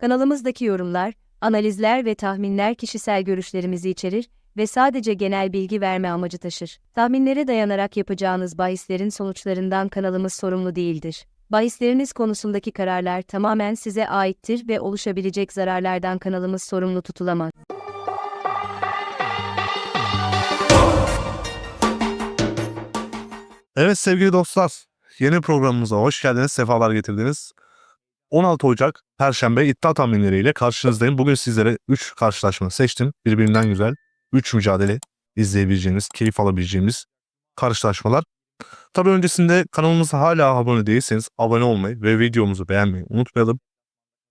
Kanalımızdaki yorumlar, analizler ve tahminler kişisel görüşlerimizi içerir ve sadece genel bilgi verme amacı taşır. Tahminlere dayanarak yapacağınız bahislerin sonuçlarından kanalımız sorumlu değildir. Bahisleriniz konusundaki kararlar tamamen size aittir ve oluşabilecek zararlardan kanalımız sorumlu tutulamaz. Evet sevgili dostlar, yeni programımıza hoş geldiniz, sefalar getirdiniz. 16 Ocak Perşembe iddia tahminleriyle karşınızdayım. Bugün sizlere 3 karşılaşma seçtim. Birbirinden güzel 3 mücadele izleyebileceğimiz, keyif alabileceğimiz karşılaşmalar. Tabii öncesinde kanalımıza hala abone değilseniz abone olmayı ve videomuzu beğenmeyi unutmayalım.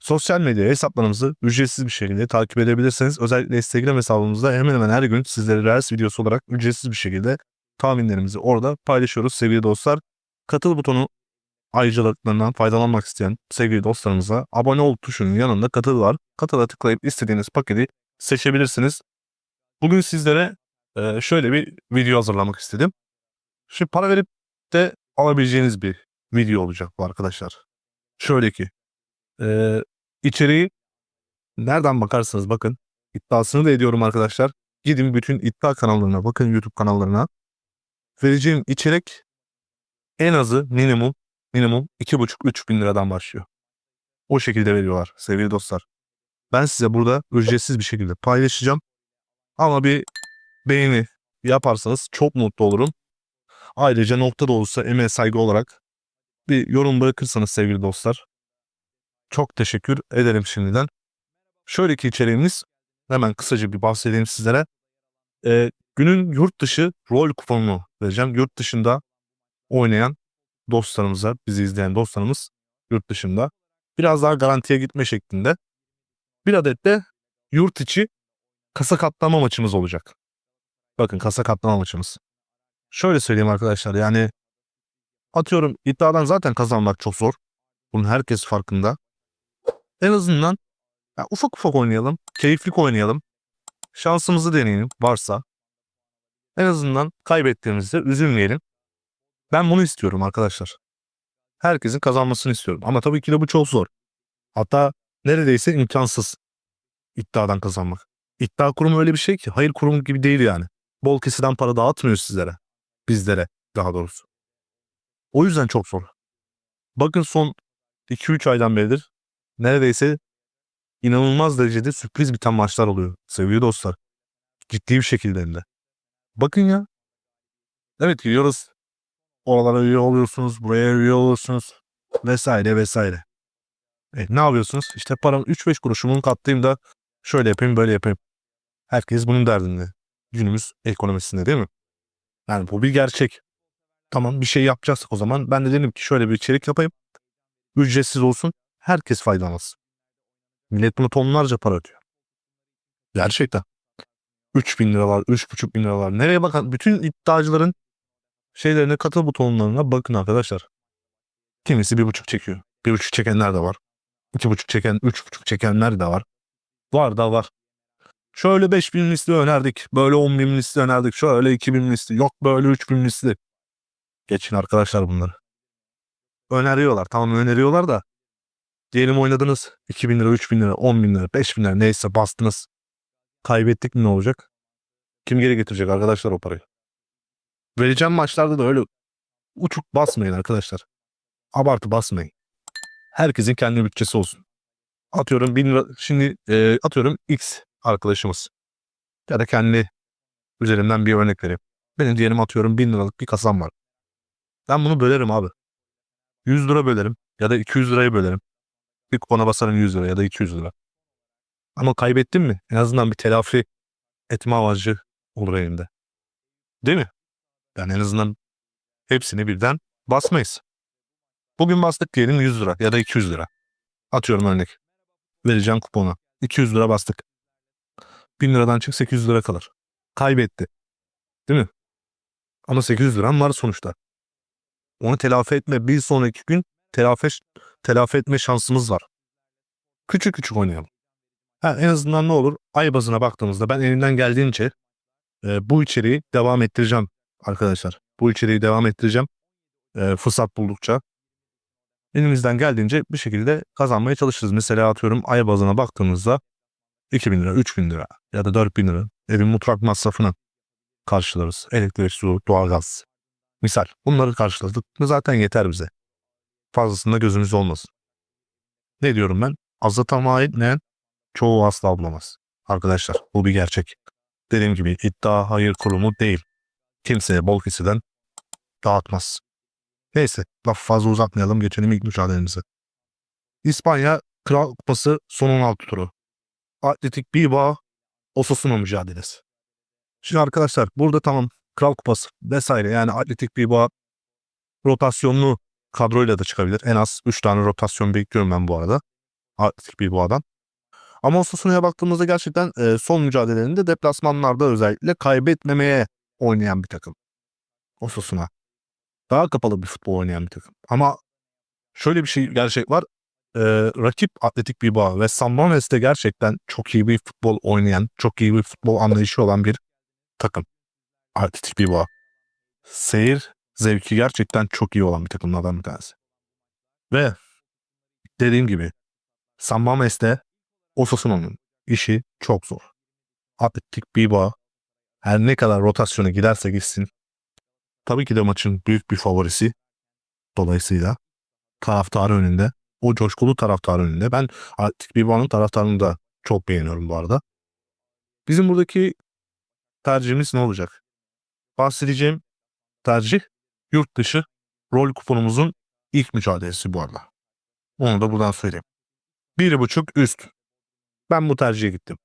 Sosyal medya hesaplarımızı ücretsiz bir şekilde takip edebilirsiniz. Özellikle Instagram hesabımızda hemen hemen her gün sizlere Reels videosu olarak ücretsiz bir şekilde tahminlerimizi orada paylaşıyoruz sevgili dostlar. Katıl butonu ayrıcalıklarından faydalanmak isteyen sevgili dostlarımıza abone ol tuşunun yanında katıl var. Katıla tıklayıp istediğiniz paketi seçebilirsiniz. Bugün sizlere e, şöyle bir video hazırlamak istedim. Şimdi para verip de alabileceğiniz bir video olacak bu arkadaşlar. Şöyle ki e, içeriği nereden bakarsanız bakın iddiasını da ediyorum arkadaşlar. Gidin bütün iddia kanallarına bakın YouTube kanallarına vereceğim içerik en azı minimum minimum 2,5-3 bin liradan başlıyor. O şekilde veriyorlar sevgili dostlar. Ben size burada ücretsiz bir şekilde paylaşacağım. Ama bir beğeni yaparsanız çok mutlu olurum. Ayrıca nokta da olsa emeğe saygı olarak bir yorum bırakırsanız sevgili dostlar. Çok teşekkür ederim şimdiden. Şöyle ki içeriğimiz hemen kısaca bir bahsedeyim sizlere. Ee, günün yurt dışı rol kuponunu vereceğim. Yurt dışında oynayan dostlarımıza, bizi izleyen dostlarımız yurt dışında biraz daha garantiye gitme şeklinde bir adet de yurt içi kasa katlama maçımız olacak. Bakın kasa katlama maçımız. Şöyle söyleyeyim arkadaşlar yani atıyorum iddiadan zaten kazanmak çok zor. Bunun herkes farkında. En azından ya ufak ufak oynayalım, keyiflik oynayalım. Şansımızı deneyelim varsa. En azından kaybettiğimizde üzülmeyelim. Ben bunu istiyorum arkadaşlar. Herkesin kazanmasını istiyorum. Ama tabii ki de bu çok zor. Hatta neredeyse imkansız iddiadan kazanmak. İddia kurumu öyle bir şey ki hayır kurumu gibi değil yani. Bol kesiden para dağıtmıyor sizlere. Bizlere daha doğrusu. O yüzden çok zor. Bakın son 2-3 aydan beridir neredeyse inanılmaz derecede sürpriz biten maçlar oluyor sevgili dostlar. Ciddi bir şekilde hem. Bakın ya. Evet gidiyoruz. Oralara üye oluyorsunuz, buraya üye oluyorsunuz vesaire vesaire. E, ne yapıyorsunuz? İşte param 3-5 kuruşumun katlayayım da şöyle yapayım böyle yapayım. Herkes bunun derdinde. Günümüz ekonomisinde değil mi? Yani bu bir gerçek. Tamam bir şey yapacaksak o zaman ben de dedim ki şöyle bir içerik yapayım. Ücretsiz olsun. Herkes faydalansın. Millet bunu tonlarca para ödüyor. Gerçekten. 3 bin liralar, 3,5 bin liralar. Nereye bakın? Bütün iddiacıların şeylerine katıl butonlarına bakın arkadaşlar. Kimisi bir buçuk çekiyor. Bir buçuk çekenler de var. İki buçuk çeken, üç buçuk çekenler de var. Var da var. Şöyle beş bin listi önerdik. Böyle on bin listi önerdik. Şöyle iki bin listi. Yok böyle üç bin listi. Geçin arkadaşlar bunları. Öneriyorlar. Tamam öneriyorlar da. Diyelim oynadınız. 2 bin lira, 3 bin lira, 10 bin lira, 5 bin lira neyse bastınız. Kaybettik mi ne olacak? Kim geri getirecek arkadaşlar o parayı? Vereceğim maçlarda da öyle uçuk basmayın arkadaşlar. Abartı basmayın. Herkesin kendi bütçesi olsun. Atıyorum bin lira, şimdi e, atıyorum X arkadaşımız. Ya da kendi üzerimden bir örnek vereyim. Benim diyelim atıyorum bin liralık bir kasam var. Ben bunu bölerim abi. 100 lira bölerim ya da 200 lirayı bölerim. Bir kupona basarım 100 lira ya da 200 lira. Ama kaybettim mi en azından bir telafi etme amacı olur elimde. Değil mi? Yani en azından hepsini birden basmayız. Bugün bastık diyelim 100 lira ya da 200 lira. Atıyorum örnek. Vereceğim kupona. 200 lira bastık. 1000 liradan çık 800 lira kalır. Kaybetti. Değil mi? Ama 800 liram var sonuçta. Onu telafi etme bir sonraki gün telafi, telafi etme şansımız var. Küçük küçük oynayalım. Ha, en azından ne olur? Ay bazına baktığımızda ben elimden geldiğince e, bu içeriği devam ettireceğim arkadaşlar. Bu içeriği devam ettireceğim. E, fırsat buldukça. elimizden geldiğince bir şekilde kazanmaya çalışırız. Mesela atıyorum ay bazına baktığımızda 2000 lira, 3000 lira ya da 4000 lira evin mutfak masrafını karşılarız. Elektrik, su, doğalgaz. Misal bunları karşıladık mı zaten yeter bize. Fazlasında gözümüz olmasın. Ne diyorum ben? Azı tamamlayan çoğu asla bulamaz. Arkadaşlar bu bir gerçek. Dediğim gibi iddia hayır kurumu değil. Kimseye bol kesiden dağıtmaz. Neyse laf fazla uzatmayalım geçelim ilk mücadelemize. İspanya Kral Kupası son 16 turu. Atletik Bilbao Osasuna mücadelesi. Şimdi arkadaşlar burada tamam Kral Kupası vesaire yani Atletik Bilbao rotasyonlu kadroyla da çıkabilir. En az 3 tane rotasyon bekliyorum ben bu arada. Atletik Bilbao'dan. Ama Osasuna'ya baktığımızda gerçekten e, son mücadelelerinde deplasmanlarda özellikle kaybetmemeye oynayan bir takım. Osasuna. Daha kapalı bir futbol oynayan bir takım. Ama şöyle bir şey gerçek var. E, rakip Atletik Bilbao ve San Mames'te gerçekten çok iyi bir futbol oynayan, çok iyi bir futbol anlayışı olan bir takım. Atletik Bilbao. Seyir zevki gerçekten çok iyi olan bir takımlardan bir tanesi. Ve dediğim gibi San Mames'te Osasuna'nın işi çok zor. Atletik Bilbao her ne kadar rotasyona giderse gitsin tabii ki de maçın büyük bir favorisi. Dolayısıyla taraftarı önünde, o coşkulu taraftarı önünde. Ben Atletik Bilbao'nun taraftarını da çok beğeniyorum bu arada. Bizim buradaki tercihimiz ne olacak? Bahsedeceğim tercih yurt dışı rol kuponumuzun ilk mücadelesi bu arada. Onu da buradan söyleyeyim. Bir buçuk üst. Ben bu tercihe gittim.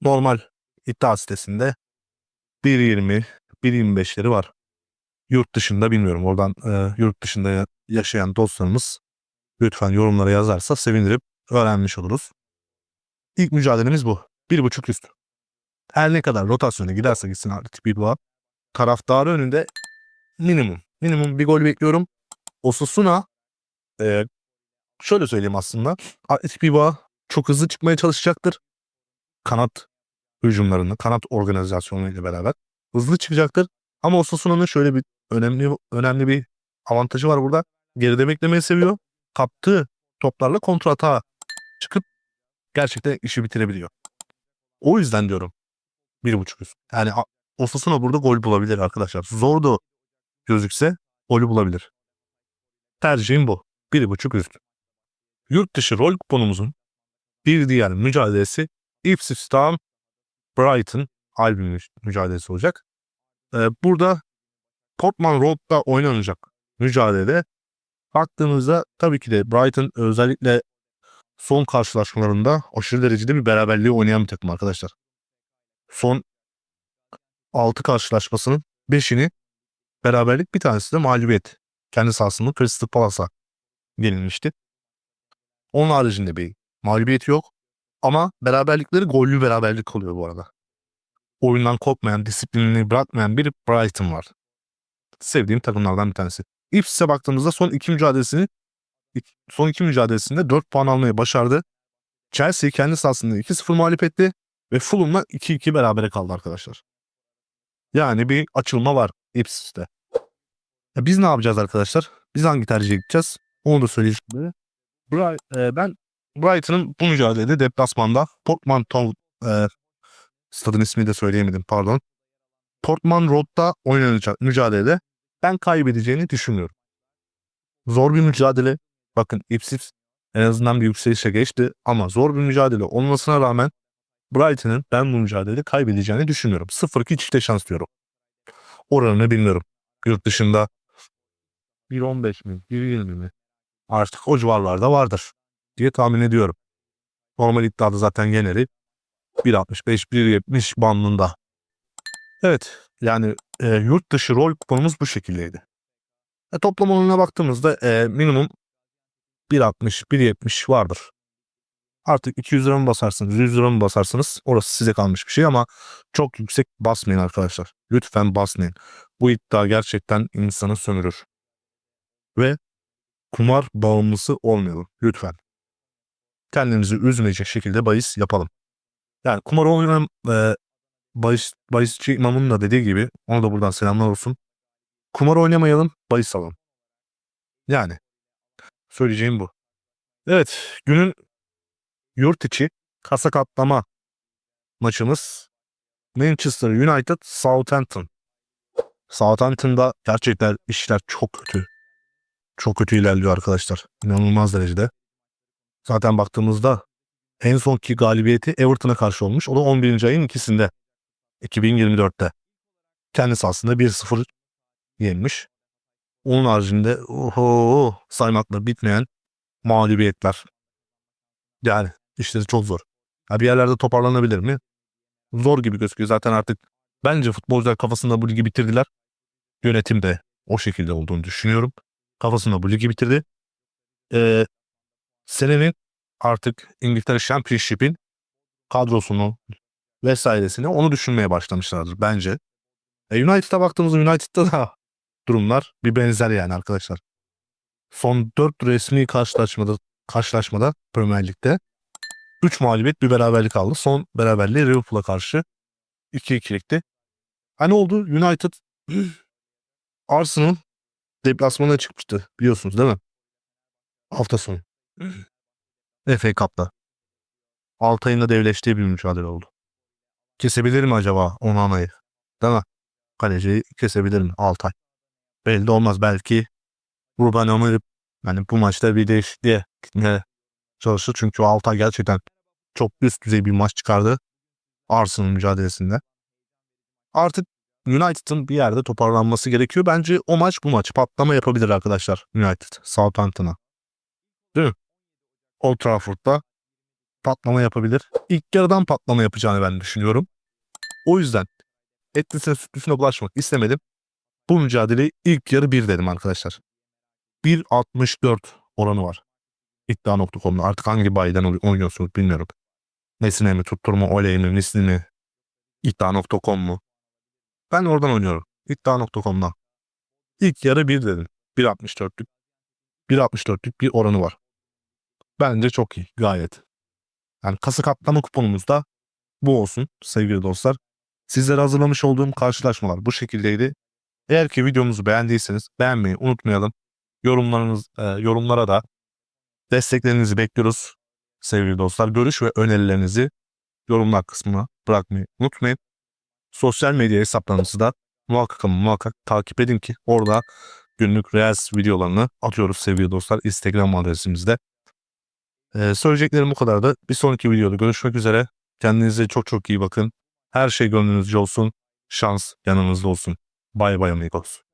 Normal iddia sitesinde 1.20, 1.25'leri var. Yurt dışında bilmiyorum. Oradan e, yurt dışında ya- yaşayan dostlarımız lütfen yorumlara yazarsa sevindirip öğrenmiş oluruz. İlk mücadelemiz bu. Bir buçuk üst. Her ne kadar rotasyona giderse gitsin Atletik Bilbao. Taraftarı önünde minimum. Minimum bir gol bekliyorum. Osasuna e, şöyle söyleyeyim aslında. Atletik Bilbao çok hızlı çıkmaya çalışacaktır. Kanat hücumlarını, kanat organizasyonuyla beraber hızlı çıkacaktır. Ama Osasuna'nın şöyle bir önemli önemli bir avantajı var burada. Geride beklemeyi seviyor. Kaptığı toplarla kontrata çıkıp gerçekten işi bitirebiliyor. O yüzden diyorum bir buçuk üst. Yani Osasuna burada gol bulabilir arkadaşlar. Zor da gözükse golü bulabilir. Tercihim bu. Bir buçuk üst. Yurt dışı rol kuponumuzun bir diğer mücadelesi Ipswich Town Brighton Albion mü- mücadelesi olacak. Ee, burada Portman Road'da oynanacak mücadelede baktığımızda tabii ki de Brighton özellikle son karşılaşmalarında aşırı derecede bir beraberliği oynayan bir takım arkadaşlar. Son 6 karşılaşmasının 5'ini beraberlik bir tanesi de mağlubiyet. Kendi sahasında Crystal Palace'a yenilmişti. Onun haricinde bir mağlubiyeti yok. Ama beraberlikleri gollü beraberlik oluyor bu arada. Oyundan kopmayan, disiplinini bırakmayan bir Brighton var. Sevdiğim takımlardan bir tanesi. Ipswech'e baktığımızda son iki mücadelesini son iki mücadelesinde 4 puan almayı başardı. Chelsea kendi sahasında 2-0 mağlup etti ve Fulham'la 2-2 berabere kaldı arkadaşlar. Yani bir açılma var Ipswich'te. Ya biz ne yapacağız arkadaşlar? Biz hangi tercihe gideceğiz? Onu da söyleyeyim şimdi. Bri- e, ben Brighton'ın bu mücadelede deplasmanda Portmanton e, stadın ismini de söyleyemedim pardon. Portman Road'da oynanacak mücadelede ben kaybedeceğini düşünüyorum. Zor bir mücadele. Bakın Ipswich en azından bir yükselişe geçti ama zor bir mücadele olmasına rağmen Brighton'ın ben bu mücadelede kaybedeceğini düşünüyorum. 0-2 çifte şans diyorum. Oranını bilmiyorum. Yurt dışında 1.15 mi 1.20 mi artık o civarlarda vardır diye tahmin ediyorum. Normal iddiada zaten geneli 1.65-1.70 bandında. Evet yani e, yurt dışı rol kuponumuz bu şekildeydi. E, toplam oranına baktığımızda e, minimum 1.60-1.70 vardır. Artık 200 lira mı basarsınız, 100 lira mı basarsınız orası size kalmış bir şey ama çok yüksek basmayın arkadaşlar. Lütfen basmayın. Bu iddia gerçekten insanı sömürür. Ve kumar bağımlısı olmayalım lütfen. Kendimizi üzmeyecek şekilde bahis yapalım. Yani kumar oynayan e, bahis, bahisçi imamın da dediği gibi ona da buradan selamlar olsun. Kumar oynamayalım, bahis alalım. Yani Söyleyeceğim bu. Evet, günün yurt içi kasa katlama maçımız Manchester United Southampton. Southampton'da gerçekten işler çok kötü. Çok kötü ilerliyor arkadaşlar. İnanılmaz derecede. Zaten baktığımızda en sonki galibiyeti Everton'a karşı olmuş. O da 11. ayın ikisinde. 2024'te. Kendisi aslında 1-0 yenmiş. Onun haricinde oho, saymakla bitmeyen mağlubiyetler. Yani işleri çok zor. Ha, bir yerlerde toparlanabilir mi? Zor gibi gözüküyor. Zaten artık bence futbolcular kafasında bu ligi bitirdiler. Yönetim de o şekilde olduğunu düşünüyorum. Kafasında bu ligi bitirdi. Ee, senenin artık İngiltere Championship'in kadrosunu vesairesini onu düşünmeye başlamışlardır bence. E, United'a baktığımızda United'da da durumlar bir benzer yani arkadaşlar. Son 4 resmi karşılaşmada karşılaşmada Premier Lig'de 3 mağlubiyet bir beraberlik aldı. Son beraberliği Liverpool'a karşı 2-2'likti. Hani oldu? United Arsenal deplasmana çıkmıştı biliyorsunuz değil mi? Hafta sonu. FA Cup'ta. Altay'ın da devleştiği bir mücadele oldu. Kesebilir mi acaba Onana'yı? Değil mi? Kaleciyi kesebilir mi Altay? Belli de olmaz. Belki Ruben Amorim yani bu maçta bir değişikliğe gitmeye çalışır. Çünkü Altay gerçekten çok üst düzey bir maç çıkardı. Arsenal mücadelesinde. Artık United'ın bir yerde toparlanması gerekiyor. Bence o maç bu maç. Patlama yapabilir arkadaşlar United. Southampton'a. Değil mi? Old Trafford'da patlama yapabilir. İlk yarıdan patlama yapacağını ben düşünüyorum. O yüzden etlisine sütlüsüne bulaşmak istemedim. Bu mücadeleyi ilk yarı 1 dedim arkadaşlar. 1.64 oranı var. İddia.com'da artık hangi bayiden oy- oynuyorsunuz bilmiyorum. Nesine mi, tutturma, oley mi, misli mi, iddia.com mu? Ben oradan oynuyorum. İddia.com'dan. İlk yarı 1 dedim. 1.64'lük. 1.64'lük bir oranı var. Bence çok iyi. Gayet. Yani kasa katlama kuponumuz da bu olsun sevgili dostlar. Sizlere hazırlamış olduğum karşılaşmalar bu şekildeydi. Eğer ki videomuzu beğendiyseniz beğenmeyi unutmayalım. Yorumlarınız, e, yorumlara da desteklerinizi bekliyoruz sevgili dostlar. Görüş ve önerilerinizi yorumlar kısmına bırakmayı unutmayın. Sosyal medya hesaplarımızı da muhakkak ama muhakkak takip edin ki orada günlük Reels videolarını atıyoruz sevgili dostlar. Instagram adresimizde. Ee, söyleyeceklerim bu kadar da. Bir sonraki videoda görüşmek üzere. Kendinize çok çok iyi bakın. Her şey gönlünüzce olsun. Şans yanınızda olsun. Bay bay amigos.